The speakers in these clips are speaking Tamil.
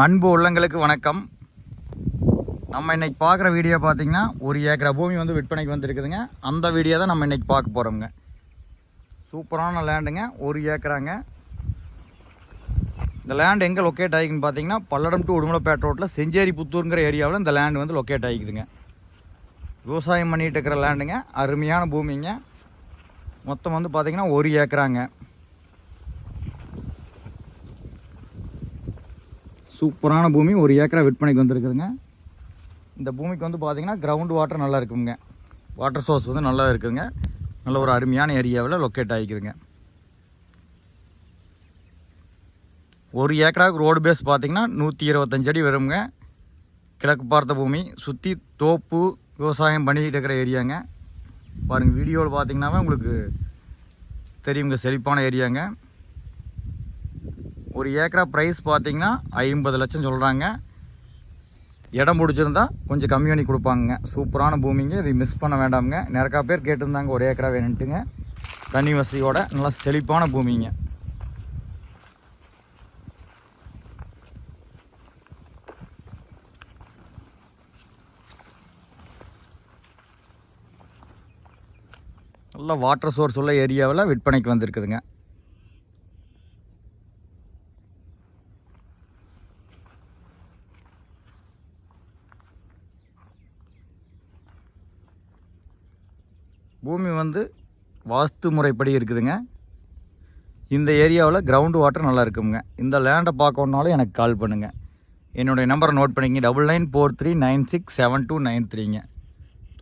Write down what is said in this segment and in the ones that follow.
அன்பு உள்ளங்களுக்கு வணக்கம். நம்ம இன்னைக்கு பார்க்குற வீடியோ பார்த்தீங்கன்னா ஒரு ஏக்கரா பூமி வந்து விற்பனைக்கு வந்துருக்குதுங்க. அந்த வீடியோ தான் நம்ம இன்னைக்கு பார்க்க போகிறோம்ங்க சூப்பரான லேண்டுங்க. ஒரு ஏக்கராங்க. இந்த லேண்ட் எங்கே லொக்கேட் ஆகிக்குன்னு பார்த்தீங்கன்னா பல்லடம் டு உடுமலைப்பேட் ரோட்டில் செஞ்சேரி புத்தூருங்கிற ஏரியாவில் இந்த லேண்ட் வந்து லொக்கேட் ஆகிக்குதுங்க. விவசாயம் பண்ணிகிட்டு இருக்கிற லேண்டுங்க. அருமையான பூமிங்க. மொத்தம் வந்து பார்த்திங்கன்னா ஒரு ஏக்கராங்க. சூப்பரான பூமி ஒரு ஏக்கரா விற்பனைக்கு வந்திருக்குதுங்க. இந்த பூமிக்கு வந்து பார்த்தீங்கன்னா கிரவுண்ட் வாட்டர் நல்லா இருக்குங்க. வாட்டர் சோர்ஸ் வந்து நல்லா இருக்குதுங்க நல்ல ஒரு அருமையான ஏரியாவில் லொக்கேட் ஆகிக்குதுங்க ஒரு ஏக்கராவுக்கு ரோடு பேஸ் பார்த்தீங்கன்னா நூற்றி இருபத்தஞ்சு அடி வருங்க. கிழக்கு பார்த்த பூமி சுற்றி தோப்பு விவசாயம் பண்ணிக்கிட்டு இருக்கிற ஏரியாங்க. பாருங்கள் வீடியோவில் பார்த்தீங்கன்னாவே உங்களுக்கு தெரியுங்க செழிப்பான ஏரியாங்க. ஒரு ஏக்கரா ப்ரைஸ் பார்த்தீங்கன்னா ஐம்பது லட்சம் சொல்கிறாங்க இடம் பிடிச்சிருந்தா கொஞ்சம் கம்மி பண்ணி கொடுப்பாங்க சூப்பரான பூமிங்க. இதை மிஸ் பண்ண வேண்டாமுங்க. நிறையா பேர் கேட்டிருந்தாங்க ஒரு ஏக்கரா வேணுன்ட்டுங்க தண்ணி வசதியோட நல்லா செழிப்பான பூமிங்க. நல்ல வாட்டர் சோர்ஸ் உள்ள ஏரியாவில் விற்பனைக்கு வந்திருக்குதுங்க. பூமி வந்து வாஸ்து முறைப்படி இருக்குதுங்க. இந்த ஏரியாவில் கிரவுண்டு வாட்டர் நல்லா இருக்குங்க இந்த லேண்டை பார்க்கணுன்னாலும் எனக்கு கால் பண்ணுங்கள் என்னுடைய நம்பரை நோட் பண்ணிக்கங்க. Double nine four three nine six seven two nine த்ரீங்க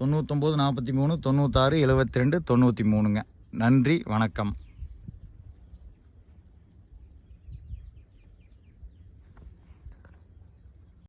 தொண்ணூத்தொம்பது நாற்பத்தி மூணு தொண்ணூத்தாறு எழுபத்தி ரெண்டு தொண்ணூற்றி மூணுங்க. நன்றி வணக்கம்.